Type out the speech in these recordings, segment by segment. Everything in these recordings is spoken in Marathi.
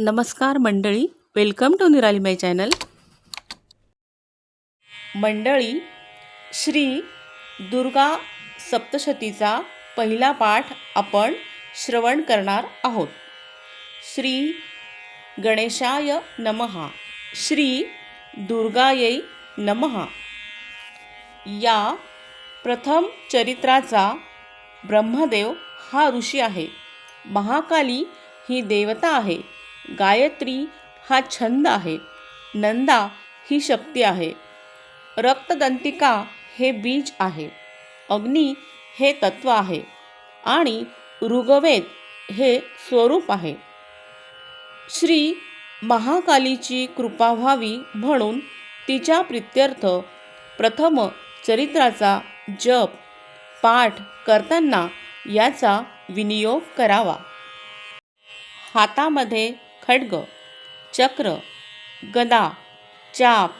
नमस्कार मंडळी वेलकम टू निराली माय चॅनल मंडळी श्री दुर्गा सप्तशतीचा पहिला पाठ आपण श्रवण करणार आहोत. श्री गणेशाय नमहा श्री दुर्गायै नमहा या प्रथम चरित्राचा ब्रह्मदेव हा ऋषी आहे. महाकाली ही देवता आहे. गायत्री हा छंद आहे. नंदा ही शक्ती आहे. रक्तदंतिका हे बीज आहे. अग्नी हे तत्व आहे. आणि ऋग्वेद हे स्वरूप आहे. श्री महाकालीची कृपा व्हावी म्हणून तिच्या प्रित्यर्थ प्रथम चरित्राचा जप पाठ करताना याचा विनियोग करावा. हातामध्ये खड्ग चक्र गदा चाप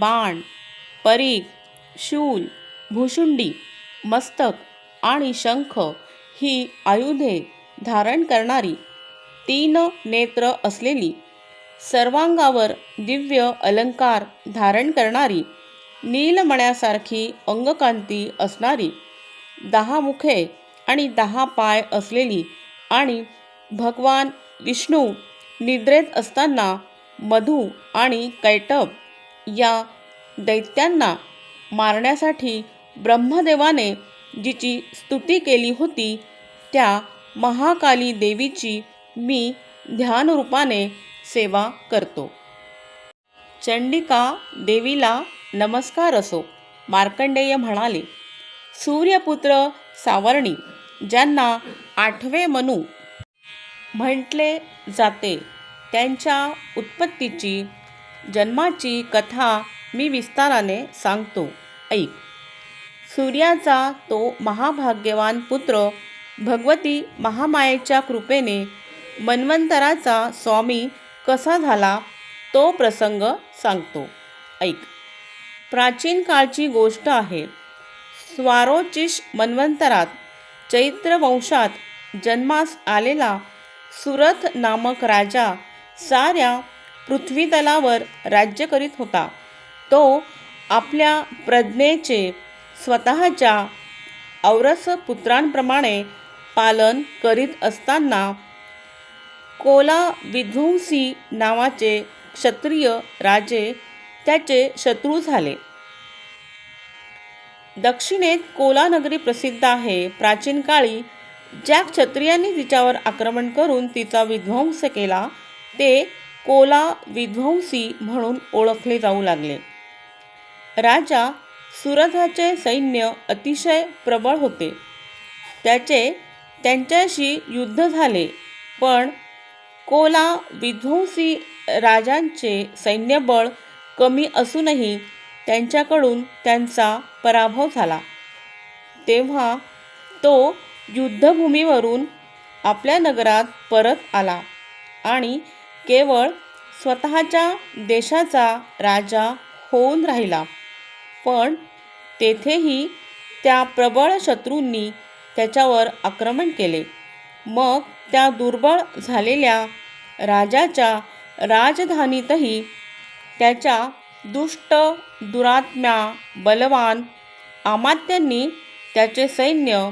बाण परीघ शूल भुशुंडी मस्तक आणि शंख ही आयुधे धारण करणारी तीन नेत्र असलेली सर्वांगावर दिव्य अलंकार धारण करणारी नीलमण्यासारखी अंगकांती असणारी दहा मुखे आणि दहा पाय असलेली आणि भगवान विष्णू निद्रेत असताना मधु आणि कैटब या दैत्यांना मारण्यासाठी ब्रह्मदेवाने जिची स्तुती केली होती त्या महाकाली देवीची मी ध्यानरूपाने सेवा करतो. चंडिका देवीला नमस्कार असो मार्कंडेय म्हणाले. सूर्यपुत्र सावर्णी ज्यांना आठवे मनू म्हटले जाते. त्यांच्या उत्पत्तीची जन्माची कथा मी विस्ताराने सांगतो. ऐक. सूर्याचा तो महाभाग्यवान पुत्र भगवती महामायेच्या कृपेने मन्वंतराचा स्वामी कसा झाला तो प्रसंग सांगतो. ऐक. प्राचीन काळची गोष्ट आहे. स्वारोचिश मन्वंतरात चैत्र वंशात जन्मास आलेला सुरथ नामक राजा साऱ्या पृथ्वीतलावर राज्य करीत होता. तो आपल्या प्रज्ञेचे स्वतःच्या औरस पुत्रांप्रमाणे पालन करीत असताना कोला विध्वंसी नावाचे क्षत्रिय राजे त्याचे शत्रू झाले. दक्षिणेत कोला नगरी प्रसिद्ध आहे प्राचीन काळी ज्या क्षत्रियांनी तिच्यावर आक्रमण करून तिचा विध्वंस केला ते कोला विध्वंसी म्हणून ओळखले जाऊ लागले. राजा सुरथाचे सैन्य अतिशय प्रबळ होते. त्याचे त्यांच्याशी युद्ध झाले पण कोला विध्वंसी राजांचे सैन्यबळ कमी असूनही त्यांच्याकडून त्यांचा पराभव झाला. तेव्हा तो युद्धभूमीवरून आपल्या नगरात परत आला आणि केवळ स्वतःच्या देशाचा राजा होऊन राहिला. पण तेथेही त्या प्रबळ शत्रूंनी त्याच्यावर आक्रमण केले. मग त्या दुर्बळ झालेल्या राजाच्या राजधानीतही त्याच्या दुष्ट दुरात्म्या बलवान आमात्यांनी त्याचे सैन्य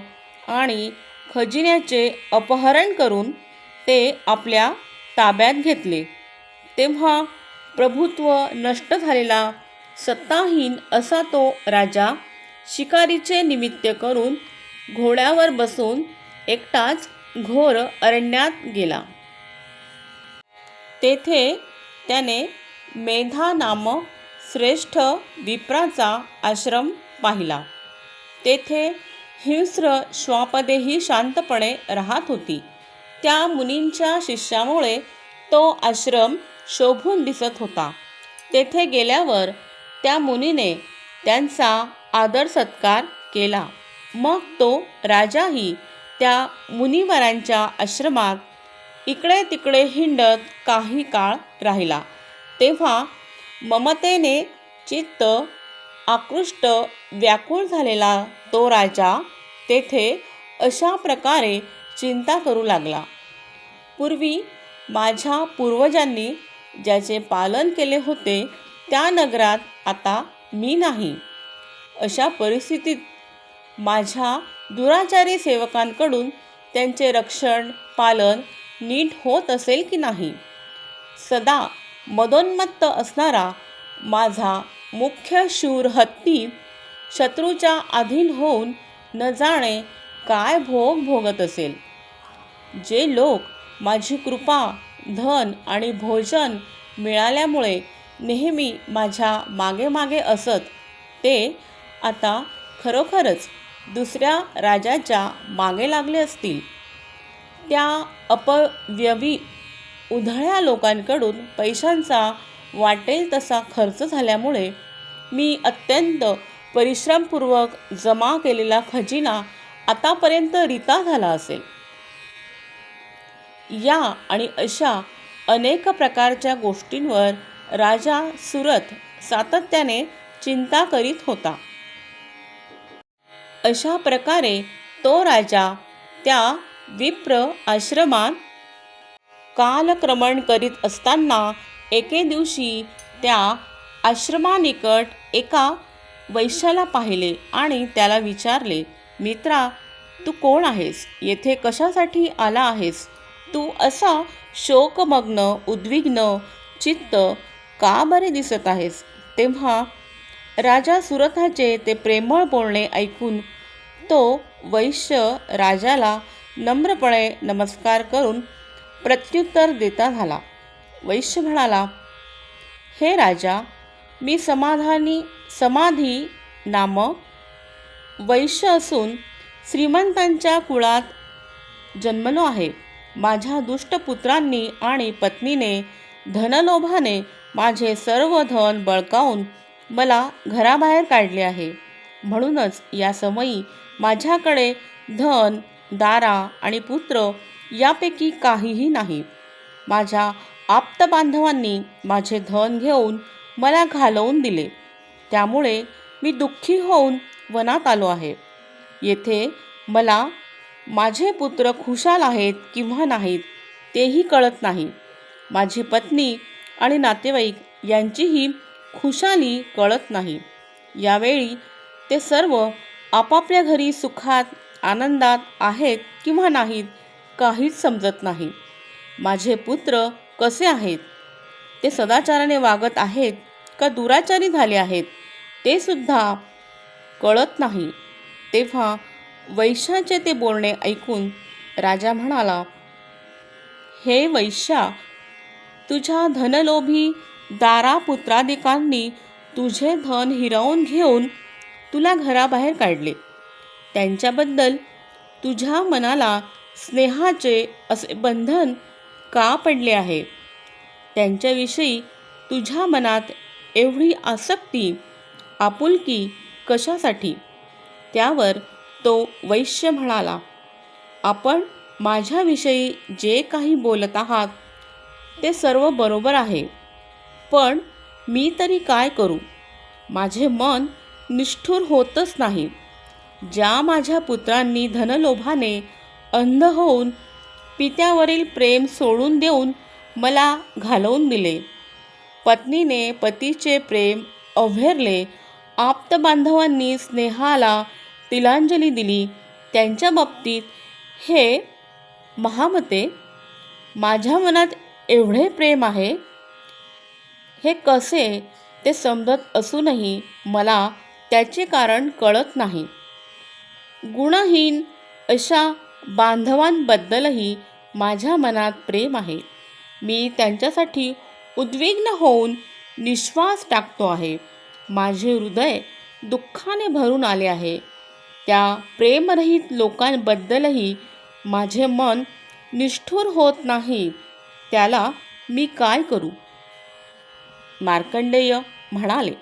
आणि खजिन्याचे अपहरण करून ते आपल्या ताब्यात घेतले. तेव्हा प्रभुत्व नष्ट झालेला सत्ताहीन असा तो राजा शिकारीचे निमित्त करून घोड्यावर बसून एकटाच घोर अरण्यात गेला. तेथे त्याने मेधा नामक श्रेष्ठ विप्राचा आश्रम पाहिला. तेथे हिंस्र श्वापदेही शांतपणे राहत होती. त्या मुनींच्या शिष्यामुळे तो आश्रम शोभून दिसत होता. तेथे गेल्यावर त्या मुनीने त्यांचा आदर सत्कार केला. मग तो राजाही त्या मुनिवरांच्या आश्रमात इकडे तिकडे हिंडत काही काळ राहिला. तेव्हा ममतेने चित्त आकृष्ट व्याकुळ झालेला तो राजा तेथे अशा प्रकारे चिंता करू लागला. पूर्वी माझ्या पूर्वजांनी ज्याचे पालन केले होते त्या नगरात आता मी नाही. अशा परिस्थितीत माझ्या दुराचारी सेवकांकडून त्यांचे रक्षण पालन नीट होत असेल की नाही? सदा मदोन्मत्त असणारा माझा मुख्य शूर हत्ती शत्रूच्या अधीन होऊन न जाणे काय भोग भोगत असेल? जे लोक माझी कृपा धन आणि भोजन मिळाल्यामुळे नेहमी माझ्या मागे मागे असत ते आता खरोखरच दुसऱ्या राजाच्या मागे लागले असतील? त्या अपव्यवी उधळ्या लोकांकडून पैशांचा वाटेल तसा खर्च झाल्यामुळे मी अत्यंत परिश्रमपूर्वक जमा केलेला खजिना आतापर्यंत रिता झाला असेल. या आणि अशा अनेक प्रकारच्या गोष्टींवर राजा सुरत सातत्याने चिंता करीत होता. अशा प्रकारे तो राजा त्या विप्र आश्रमात कालक्रमण करीत असताना एके दिवशी त्या आश्रमानिकट एका वैश्याला पाहिले आणि त्याला विचारले मित्रा तू कोण आहेस? येथे कशासाठी आला आहेस? तू असा शोकमग्न उद्विग्न चित्त का बरे दिसत आहेस तेव्हा राजा सुरथाचे ते प्रेमळ बोलणे ऐकून तो वैश्य राजाला नम्रपणे नमस्कार करून प्रत्युत्तर देता झाला. वैश्य म्हणाला हे राजा मी समाधानी समाधी नामक वैश्य असून श्रीमंतांच्या कुळात जन्मलो आहे. माझ्या दुष्ट पुत्रांनी आणि पत्नीने धनलोभाने माझे सर्व धन बळकावून मला घराबाहेर काढले आहे. म्हणूनच या समयी माझ्याकडे धन दारा आणि पुत्र यापैकी काहीही नाही. माझ्या आप्तबांधवांनी माझे धन घेऊन मला घालवून दिले. त्यामुळे मी दुःखी होऊन वनात आलो आहे. येथे मला माझे पुत्र खुशाल आहेत किंवा नाहीत तेही कळत नाही. माझी पत्नी आणि नातेवाईक यांचीही खुशाली कळत नाही. यावेळी ते सर्व आपापल्या घरी सुखात आनंदात आहेत किंवा नाहीत काहीच समजत नाही. माझे पुत्र कसे आहेत? ते सदाचाराने वागत आहेत का दुराचारी झाले आहेत? ते सुद्धा कळत नाही. तेव्हा वैश्याचे ते बोलणे ऐकून राजा म्हणाला हे वैश्या तुझ्या धनलोभी दारा पुत्रादिकांनी तुझे धन हिरावून घेऊन तुला घराबाहेर काढले. त्यांच्याबद्दल तुझ्या मनाला स्नेहाचे असे बंधन का पडले आहे? त्यांच्याविषयी तुझ्या मनात एवढी आसक्ती आपुलकी कशासाठी? त्यावर तो वैश्य म्हणाला आपण माझ्याविषयी जे काही बोलत आहात ते सर्व बरोबर आहे. पण मी तरी काय करू? माझे मन निष्ठुर होतच नाही. ज्या माझ्या पुत्रांनी धनलोभाने अंध होऊन पित्यावरील प्रेम सोडून देऊन मला घालवून दिले. पत्नीने पतीचे प्रेम अव्हेरले. आप्तबांधवांनी स्नेहाला तिलांजली दिली. त्यांच्या बाबतीत हे महामते माझ्या मनात एवढे प्रेम आहे. हे कसे ते समजत असूनही मला त्याचे कारण कळत नाही. गुणहीन अशा बांधवांबद्दलही माझ्या मनात प्रेम आहे. मी त्यांच्यासाठी उद्विग्न होऊन निश्वास टाकतो आहे. माझे हृदय दुःखाने भरून आले आहे. त्या प्रेमरहित लोकांबद्दलही माझे मन निष्ठुर होत नाही. त्याला मी काय करू? मार्कंडेय म्हणाले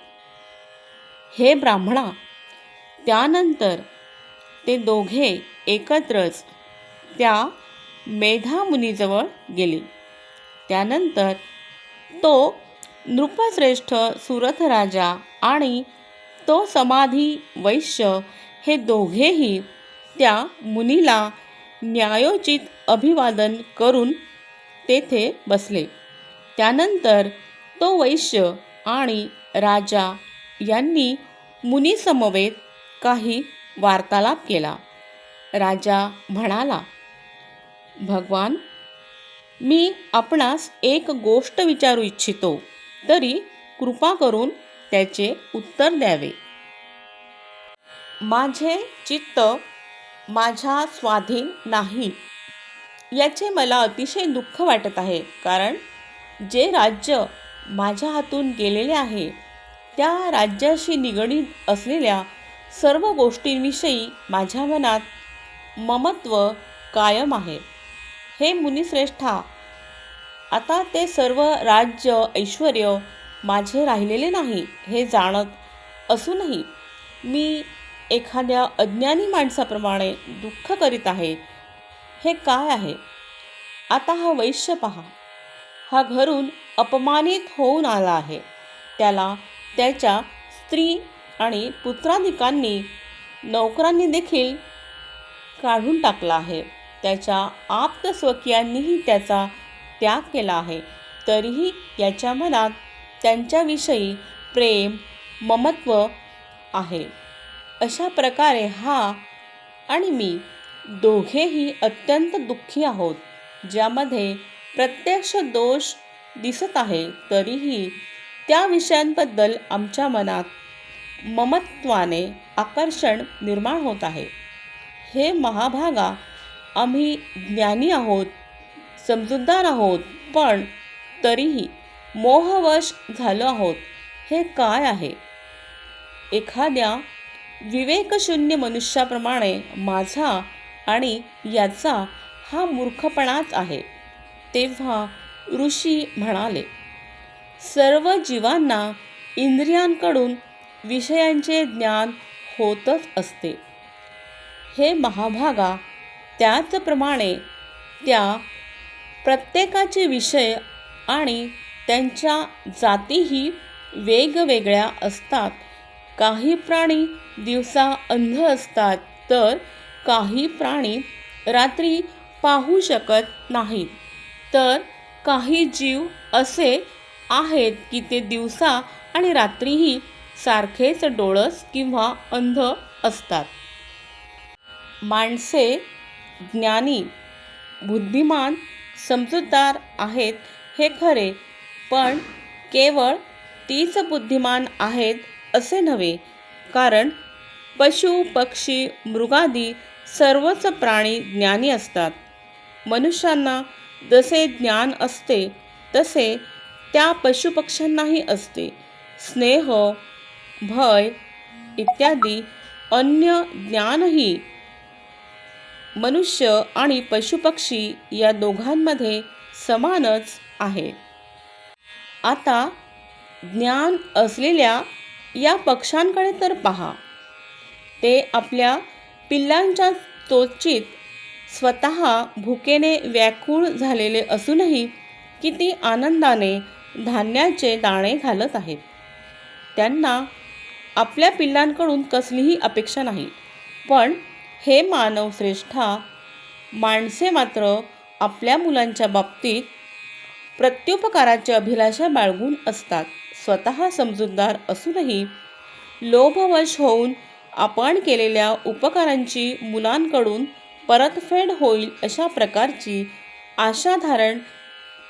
हे ब्राह्मणा त्यानंतर ते दोघे एकत्रच त्या मेधामुनीजवळ गेले. त्यानंतर तो नृपश्रेष्ठ सुरथ राजा आणि तो समाधी वैश्य हे दोघेही त्या मुनीला न्यायोचित अभिवादन करून तेथे बसले. त्यानंतर तो वैश्य आणि राजा यांनी मुनीसमवेत काही वार्तालाप केला. राजा म्हणाला भगवान मी आपणास एक गोष्ट विचारू इच्छितो तरी कृपा करून त्याचे उत्तर द्यावे. माझे चित्त माझ्या स्वाधीन नाही याचे मला अतिशय दुःख वाटत आहे कारण जे राज्य माझ्या हातून गेलेले आहे त्या राज्याशी निगडीत असलेल्या सर्व गोष्टींविषयी माझ्या मनात ममत्व कायम आहे. हे मुनिश्रेष्ठा आता ते सर्व राज्य ऐश्वर माझे राहिलेले नाही हे जाणत असूनही मी एखाद्या अज्ञानी माणसाप्रमाणे दुःख करीत आहे. हे काय आहे? आता हा वैश्य पहा. हा घरून अपमानित होऊन आला आहे. त्याला त्याच्या स्त्री आणि पुत्राधिकांनी नोकरांनी देखील काढून टाकला आहे. त्याच्या आप्त स्वकीयांनीही त्याचा त्याग केला आहे. तरीही याच्या मनात त्यांच्याविषयी प्रेम ममत्व आहे. अशा प्रकारे हा आणि मी दोघेही अत्यंत दुःखी आहोत ज्यामध्ये प्रत्यक्ष दोष दिसत आहे तरीही त्या विषयांबद्दल आमच्या मनात ममत्वाने आकर्षण निर्माण होत आहे. हे महाभागा आम्ही ज्ञानी आहोत समजूतदार आहोत पण तरीही मोहवश झालो आहोत. हे काय आहे? एखाद्या विवेकशून्य मनुष्याप्रमाणे माझा आणि याचा हा मूर्खपणाच आहे तेव्हा ऋषी म्हणाले सर्व जीवांना इंद्रियांकडून विषयांचे ज्ञान होतच असते. हे महाभागा त्याचप्रमाणे त्या प्रत्येकाचे विषय आणि त्यांच्या जातीही वेगवेगळ्या असतात. काही प्राणी दिवसा अंध असतात तर काही प्राणी रात्री पाहू शकत नाहीत तर काही जीव असे आहेत की ते दिवसा आणि रात्रीही सारखेच डोळस किंवा अंध असतात. माणसे ज्ञानी बुद्धिमान समजूतदार आहेत हे खरे पण केवळ तीच बुद्धिमान आहेत असे नव्हे कारण पशु पक्षी मृगादी सर्वच प्राणी ज्ञानी असतात. मनुष्यांना जसे ज्ञान असते तसे त्या पशुपक्ष्यांनाही असते. स्नेह भय इत्यादी अन्य ज्ञानही मनुष्य आणि पशुपक्षी या दोघांमध्ये समानच आहे. आता ज्ञान असलेल्या या पक्ष्यांकडे तर पहा. ते आपल्या पिल्लांच्या चोचीत स्वतः भुकेने व्याकुळ झालेले असूनही किती आनंदाने धान्याचे दाणे घालत आहेत. त्यांना आपल्या पिल्लांकडून कसलीही अपेक्षा नाही पण हे मानवश्रेष्ठा माणसे मात्र आपल्या मुलांच्या बाबतीत प्रत्युपकाराची अभिलाषा बाळगून असतात. स्वतः समजूतदार असूनही लोभवश होऊन आपण केलेल्या उपकारांची मुलांकडून परतफेड होईल अशा प्रकारची आशा धारण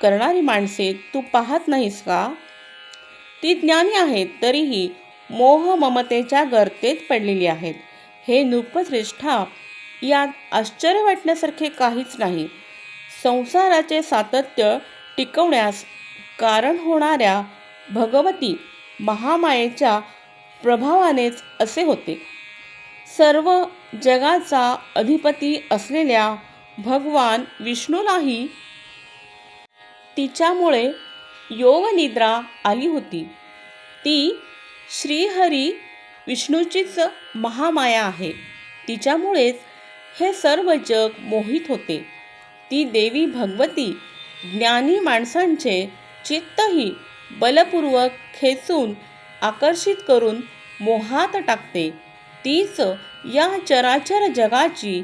करणारी माणसे तू पाहत नाहीस का? ती ज्ञानी आहेत तरीही मोह ममतेच्या गर्तेत पडलेली आहेत. हे नृपश्रेष्ठा यात आश्चर्य वाटण्यासारखे काहीच नाही. संसाराचे सातत्य टिकवण्यास कारण होणाऱ्या भगवती महामायेच्या प्रभावानेच असे होते. सर्व जगाचा अधिपती असलेल्या भगवान विष्णूलाही तिच्यामुळे योगनिद्रा आली होती. ती श्रीहरी विष्णूचीच महामाया आहे. तिच्यामुळेच हे सर्व जग मोहित होते. ती देवी भगवती ज्ञानी माणसांचे चित्तही बलपूर्वक खेचून आकर्षित करून मोहात टाकते. तीच या चराचर जगाची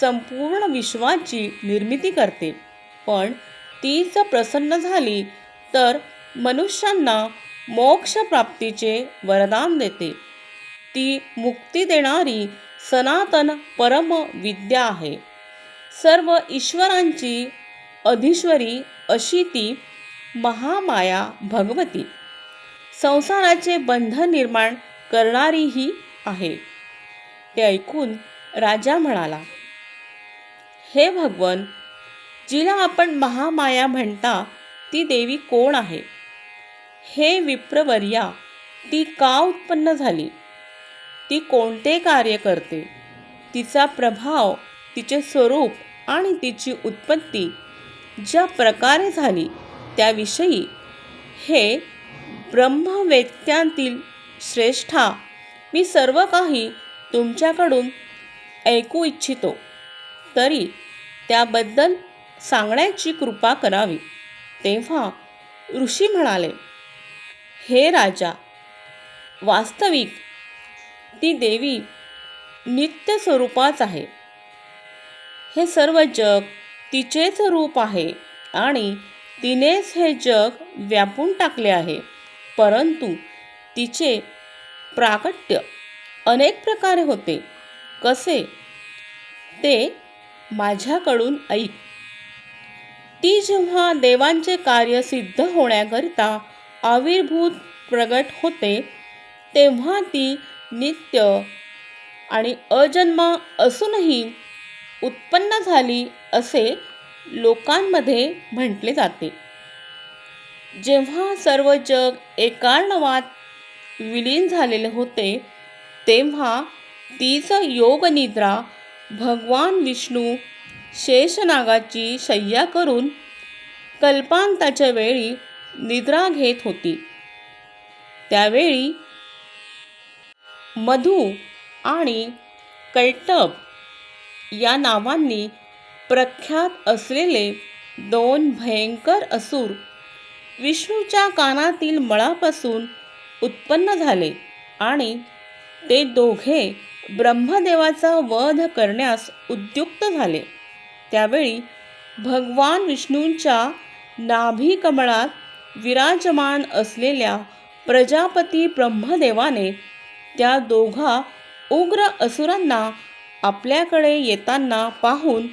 संपूर्ण विश्वाची निर्मिती करते. पण तीच प्रसन्न झाली तर मनुष्यांना मोक्षप्राप्तीचे वरदान देते. ती मुक्ती देणारी सनातन परम विद्या आहे. सर्व ईश्वरांची अधिश्वरी अशी ती महामाया भगवती. संसाराचे बंधन निर्माण करणारीही आहे. ते ऐकून राजा म्हणाला हे भगवन जिला आपण महामाया म्हणता ती देवी कोण आहे? हे विप्रवर्या ती का उत्पन्न झाली? ती कोणते कार्य करते? तिचा प्रभाव तिचे स्वरूप आणि तिची उत्पत्ती ज्या प्रकारे झाली त्याविषयी हे ब्रह्मवेत्यांतील श्रेष्ठा मी सर्व काही तुमच्याकडून ऐकू इच्छितो. तरी त्याबद्दल सांगण्याची कृपा करावी. तेव्हा ऋषी म्हणाले हे राजा वास्तविक ती देवी नित्य स्वरूपाच आहे. हे सर्व जग तिचेच रूप आहे आणि तिनेच हे जग व्यापून टाकले आहे. परंतु तिचे प्राकट्य अनेक प्रकारे होते. कसे? ते माझ्याकडून ऐक. ती जेव्हा देवांचे कार्य सिद्ध होण्याकरिता आविर्भूत प्रगट होते तेव्हा ती नित्य आणि अजन्मा असूनही उत्पन्न झाली असे लोकांमध्ये म्हटले जाते. जेव्हा सर्व जग एकार्णवात विलीन झालेले होते तेव्हा तीच योगनिद्रा भगवान विष्णू शेषनागाची शय्या करून कल्पांताच्या वेळी निद्रा घेत होती. त्यावेळी मधू आणि कैटब या नावांनी प्रख्यात असलेले दोन भयंकर असूर विष्णूच्या कानातील मळापासून उत्पन्न झाले आणि ते दोघे ब्रह्मदेवाचा वध करण्यास उद्युक्त झाले. त्यावेळी भगवान विष्णूंच्या नाभिकमळात विराजमान असलेल्या प्रजापती ब्रह्मदेवाने त्या दोघा उग्र असुरांना आपल्याकडे येताना पाहून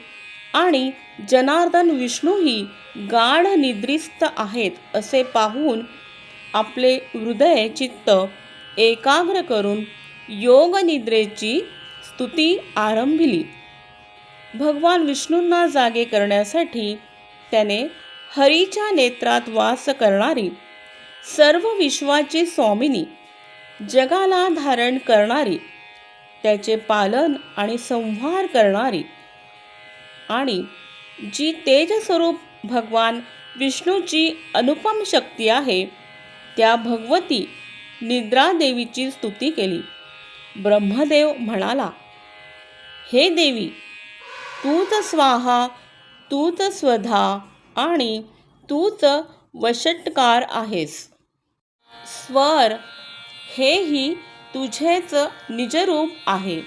आणि जनार्दन विष्णूही गाढ निद्रिस्त आहेत असे पाहून आपले हृदय चित्त एकाग्र करून योगनिद्रेची स्तुती आरंभिली. भगवान विष्णूंना जागे करण्यासाठी त्याने हरीच्या नेत्रात वास करणारी सर्व विश्वाची स्वामिनी जगाला धारण करणारी त्याचे पालन आणि संहार करणारी आणि जी तेजस्वरूप भगवान विष्णूची अनुपम शक्ती आहे त्या भगवती निद्रादेवीची स्तुती केली. ब्रह्मदेव म्हणाला हे देवी तूच स्वाहा तूच स्वधा आणि तूच वशटकार आहेस. स्वर हेही तुझेच निजरूप आहे.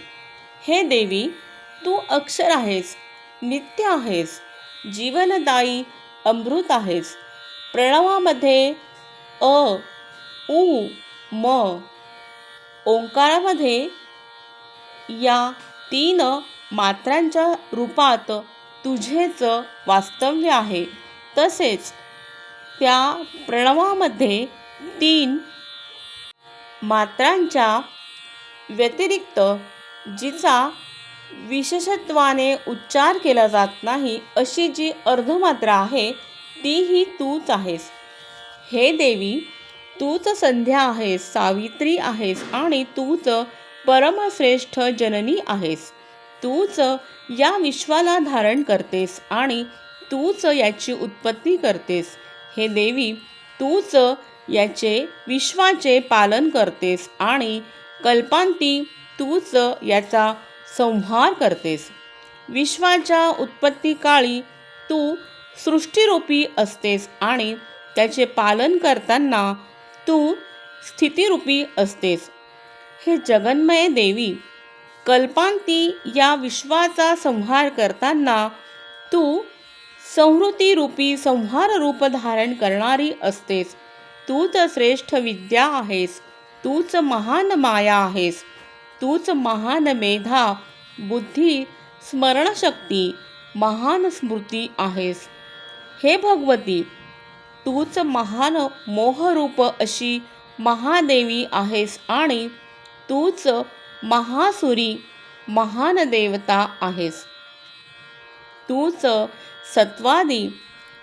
हे देवी तू अक्षर आहेस नित्य आहेस जीवनदायी अमृत आहेस. प्रणवामध्ये अ उ म ओंकारामध्ये या तीन मात्रांच्या रूपात तुझेच वास्तव्य आहे. तसेच त्या प्रणवामध्ये तीन मात्रांच्या व्यतिरिक्त जिचा विशेषत्वाने उच्चार केला जात नाही अशी जी अर्धमात्रा आहे तीही तूच आहेस. हे देवी तूच संध्या आहेस सावित्री आहेस आणि तूच परमश्रेष्ठ जननी आहेस. तूच या विश्वाला धारण करतेस आणि तूच याची उत्पत्ती करतेस. हे देवी तूच याचे विश्वाचे पालन करतेस आणि कल्पांती तूच याचा संहार करतेस. विश्वाच्या उत्पत्तीकाळी तू सृष्टीरूपी असतेस आणि त्याचे पालन करताना तू स्थितीरूपी असतेस. हे जगन्मय देवी कल्पांती या विश्वाचा संहार करताना तू संहृतीरूपी संहाररूप संहार रूप धारण करणारी असतेस. तूच श्रेष्ठ विद्या आहेस. तूच महान माया आहेस. तूच महान मेधा बुद्धी स्मरणशक्ती महान स्मृती आहेस. हे भगवती तूच महान मोहरूप अशी महादेवी आहेस आणि तूच महासुरी महान देवता आहेस. तूच सत्वादी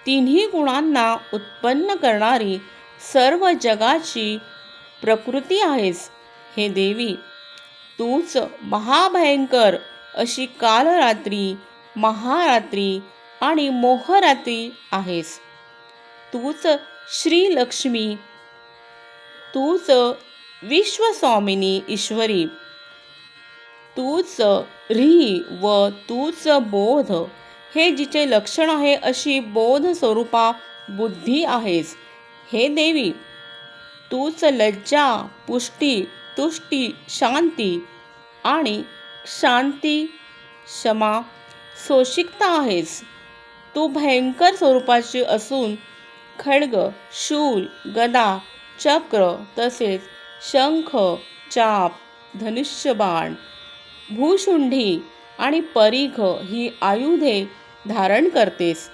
तिन्ही गुणांना उत्पन्न करणारी सर्व जगाची प्रकृती आहेस हे देवी. तूच महाभयंकर अशी कालरात्री महारात्री आणि मोहरात्री आहेस. तूच श्रीलक्ष्मी तूच विश्वस्वामिनी ईश्वरी तूच री व तूच बोध हे जिचे लक्षण आहे अशी बोध स्वरूपा बुद्धी आहेस. हे देवी तूच लज्जा पुष्टी तुष्टी शांती आणि शांती क्षमा सोशिकता आहेस. तू भयंकर स्वरूपाची असून खड्ग शूल गदा चक्र तसेच शंख चाप धनुष्यबाण भूशुंडी आणि परीघ ही आयुधे धारण करतेस.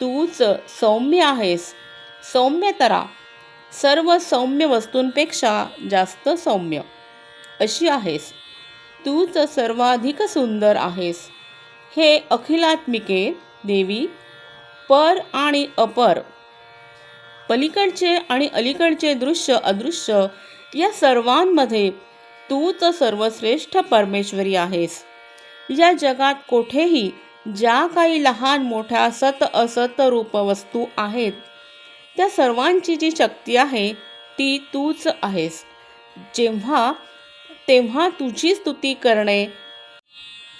तूच सौम्य आहेस. सौम्यतरा सर्व सौम्य वस्तूंपेक्षा जास्त सौम्य. अशी आहेस. तूच सर्वाधिक सुंदर आहेस. हे अखिलात्मिके देवी पर आणि अपर. पलीकडचे आणि अलीकडचे दृश्य अदृश्य या सर्वांमध्ये तूच सर्वश्रेष्ठ परमेश्वरी आहेस. या जगात कोठेही ज्या काही लहान मोठ्या सत असत रूप वस्तू आहेत त्या सर्वांची जी शक्ती आहे ती तूच आहेस. जेव्हा तेव्हा तुझी स्तुती करणे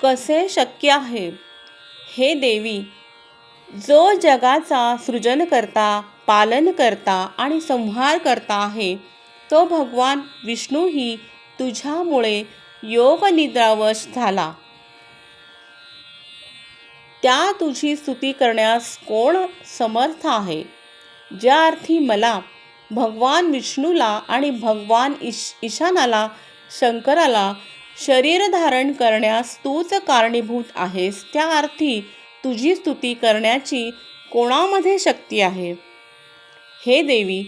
कसे शक्य आहे? हे देवी जो जगाचा सृजन करता पालन करता आणि संहार करता आहे तो भगवान विष्णूही तुझ्यामुळे योगनिद्रावश झाला. त्या तुझी स्तुती करण्यास कोण समर्थ आहे? ज्या अर्थी मला भगवान विष्णूला आणि भगवान ईश ईशानाला शंकराला शरीर धारण करण्यास तूच कारणीभूत आहेस त्या अर्थी तुझी स्तुती करण्याची कोणामध्ये शक्ती आहे? हे देवी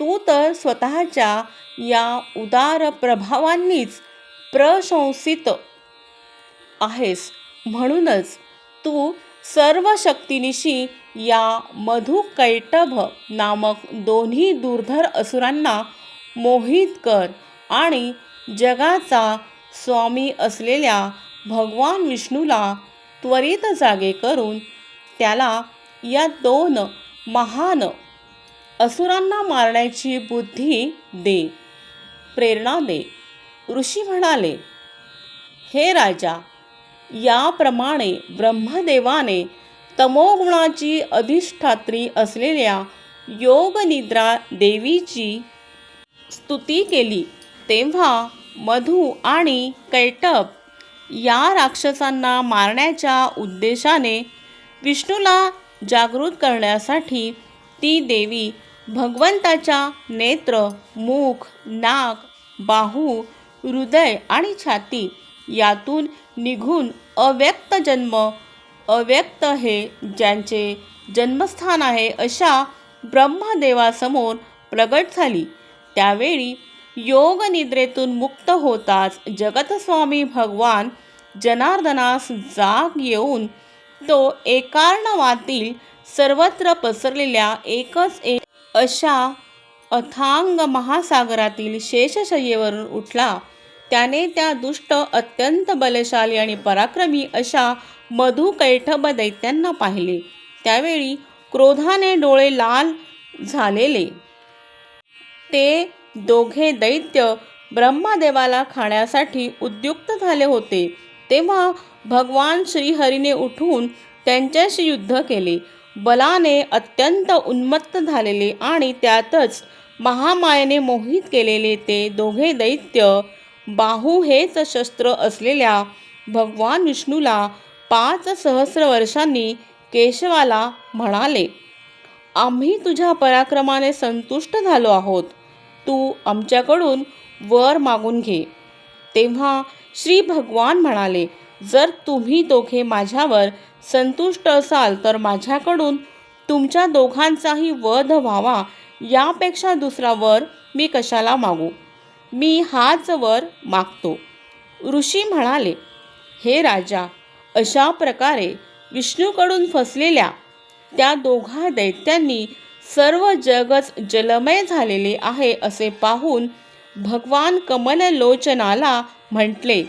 तू तर स्वतःच्या या उदार प्रभावांनीच प्रशंसित आहेस. म्हणूनच तू सर्व शक्तिनिशी या मधुकैटभ नामक दोन्ही दुर्धर असुरांना मोहित कर आणि जगाचा स्वामी असलेल्या भगवान विष्णूला त्वरित जागे करून त्याला या दोन महान असुरांना मारण्याची बुद्धी दे प्रेरणा दे. ऋषी म्हणाले हे राजा याप्रमाणे ब्रह्मदेवाने तमोगुणाची अधिष्ठात्री असलेल्या योगनिद्रा देवीची स्तुती केली. तेव्हा मधु आणि कैटप या राक्षसांना मारण्याच्या उद्देशाने विष्णूला जागृत करण्यासाठी ती देवी भगवंताच्या नेत्र मुख नाक बाहू हृदय आणि छाती यातून निघून अव्यक्त जन्म अव्यक्त हे ज्यांचे जन्मस्थान आहे अशा ब्रह्मदेवासमोर प्रगट झाली. त्यावेळी योग निद्रेतून मुक्त होताच जगतस्वामी भगवान जनार्दनास जाग येऊन तो एकार्णवातील सर्वत्र पसरलेल्या एकच एक अशा अथांग महासागरातील शेषशय्येवरून उठला. त्याने त्या दुष्ट अत्यंत बलशाली आणि पराक्रमी अशा मधुकैठब दैत्यांना पाहिले. त्यावेळी क्रोधाने डोळे लाल झालेले. ते दोघे दैत्य ब्रह्मदेवाला खाण्यासाठी उद्युक्त झाले होते. तेव्हा भगवान श्रीहरीने उठून त्यांच्याशी युद्ध केले. बलाने अत्यंत उन्मत्त झालेले आणि त्यातच महामायेने मोहित केलेले ते दोघे दैत्य बाहू हेच शस्त्र असलेल्या भगवान विष्णूला पाच सहस्र वर्षांनी केशवाला म्हणाले आम्ही तुझ्या पराक्रमाने संतुष्ट झालो आहोत. तू आमच्याकडून वर मागून घे. तेव्हा श्री भगवान म्हणाले जर तुम्ही दोघे माझ्यावर संतुष्ट असाल तर माझ्याकडून तुमच्या दोघांचाही वध व्हावा. यापेक्षा दुसरा वर मी कशाला मागू? मी हाच वर मागतो. ऋषी म्हणाले हे राजा अशा प्रकारे विष्णूकडून फसलेल्या त्या दोघा दैत्यांनी सर्व जगच जलमय झालेले आहे असे पाहून भगवान कमललोचनाला म्हटले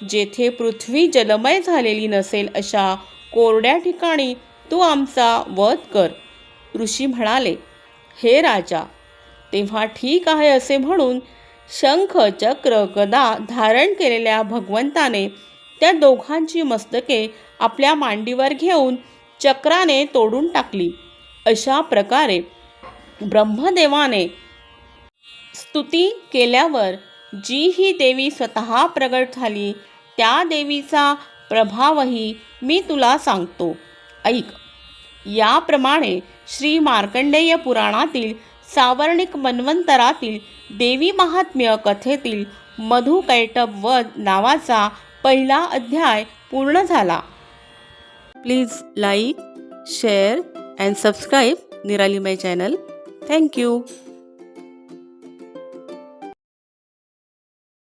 जेथे पृथ्वी जलमय झालेली नसेल अशा कोरड्या ठिकाणी तू आमचा वध कर. ऋषी म्हणाले हे राजा तेव्हा ठीक आहे असे म्हणून शंख चक्र गदा धारण केलेल्या भगवंताने त्या दोघांची मस्तके आपल्या मांडीवर घेऊन चक्राने तोडून टाकली. अशा प्रकारे ब्रह्मदेवाने स्तुती केल्यावर जी ही देवी स्वतः प्रगट झाली त्या देवीचा प्रभावही मी तुला सांगतो. ऐक. याप्रमाणे श्री मार्कंडेय पुराणातील सावर्णिक मन्वंतरातील देवी महात्म्य कथेतील मधु कैटब वध नावाचा पहिला अध्याय पूर्ण झाला. Please like share and subscribe Nirali my channel thank you